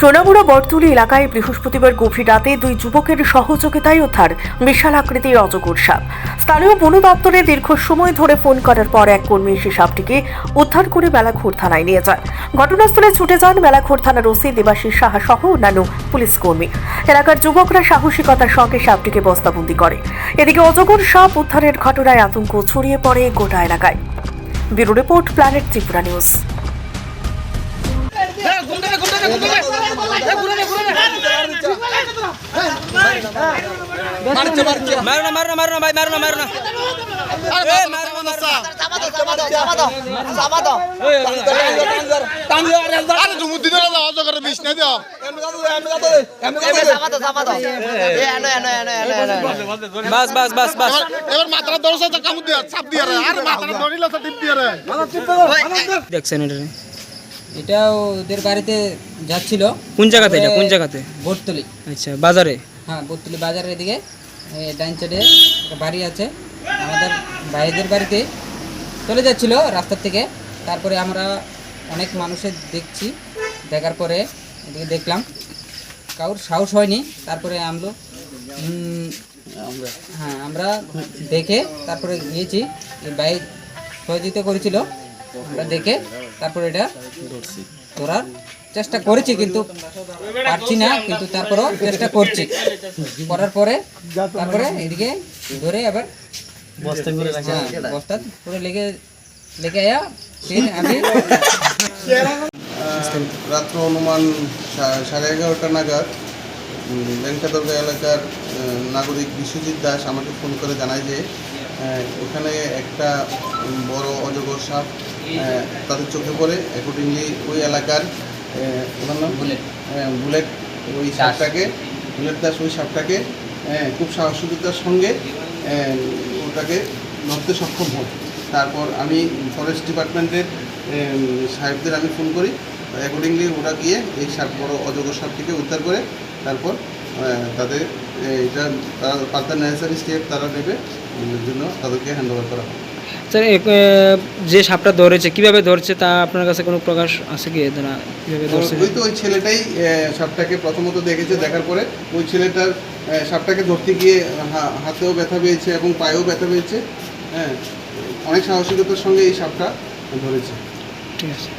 সোনামুড়া বটতলী এলাকায় বৃহস্পতিবার গভীর রাতে দুই যুবকের সহযোগিতায় উদ্ধার বিশাল আকৃতির অজগর সাপ। স্থানীয় বন দপ্তরে দীর্ঘ সময় ধরে ফোন করার পর এক কর্মী এসে সাপটিকে উদ্ধার করে বেলাঘোর থানায় নিয়ে যায়। ঘটনাস্থলে ছুটে যান বেলাঘোর থানার ওসি দেবাশিস সাহা সহ অন্যান্য পুলিশ কর্মী। এলাকার যুবকরা সাহসিকতার সঙ্গে সাপটিকে বস্তাবন্দি করে। এদিকে অজগর সাপ উদ্ধারের ঘটনায় আতঙ্ক ছড়িয়ে পড়ে গোটা এলাকায়। Bureau report, planet Tripura news. মারো না মারো না মারো না ভাই মারো না মারো না দেখছেন এটা। এটা ওদের বাড়িতে যাচ্ছিল। কোন জায়গাতে এটা? কোন জায়গাতে? ভোটতলি আচ্ছা বাজারে? হ্যাঁ ভোটতলি বাজারের এদিকে ডাইন সাইডে একটা বাড়ি আছে। আমাদের ভাইদের বাড়িতে চলে যাচ্ছিল রাস্তার থেকে। তারপরে আমরা অনেক মানুষের দেখছি। দেখার পরে এদিকে দেখলাম। কারোর সাহস হয়নি। তারপরে আমলো হ্যাঁ আমরা দেখে তারপরে গিয়েছি। বাইক সহযোগিতা করেছিল। আমরা দেখে তারপর এটা ধরার চেষ্টা করেছি কিন্তু পারছি না কিন্তু তারপরেও চেষ্টা করছি। করার পরে তারপরে এদিকে ধরে আবার হ্যাঁ, বস্তা করে লেগে লেগে আয়া আমি রাত্র অনুমান সা- সাড়ে এগারোটা নাগাদ লেঙ্কাদর্গা এলাকার নাগরিক বিশ্বজিৎ দাস আমাকে ফোন করে জানায় যে ওখানে একটা বড় অজগর সাপ তাদের চোখে পড়ে। অ্যাকর্ডিংলি ওই এলাকার ওনার নাম? বুলেট। বুলেট ওই সাপটাকে বুলেট দাস ওই সাপটাকে খুব সাহসিকতার সঙ্গে ওটাকে ধরতে সক্ষম হই তারপর আমি ফরেস্ট ডিপার্টমেন্টের সাহেবদের আমি ফোন করি। অ্যাকর্ডিংলি ওরা গিয়ে এই সাপ বড় অজগর সাপটিকে উদ্ধার করে তারপর তাদের এটা তারা ফার্দার নেসেসারি স্টেপ তারা নেবে জন্য তাদেরকে হ্যান্ড ওভার করা হবে স্যার যে সাপটা ধরেছে কীভাবে ধরছে তা আপনার কাছে কোনো প্রকাশ আছে কি? না কীভাবে ধরছে? ওই তো ওই ছেলেটাই সাপটাকে প্রথমত দেখেছে দেখার পরে ওই ছেলেটার সাপটাকে ধরতে গিয়ে হাতেও ব্যথা পেয়েছে এবং পায়েও ব্যথা পেয়েছে হ্যাঁ অনেক সাহসিকতার সঙ্গে এই সাপটা ধরেছে। ঠিক আছে।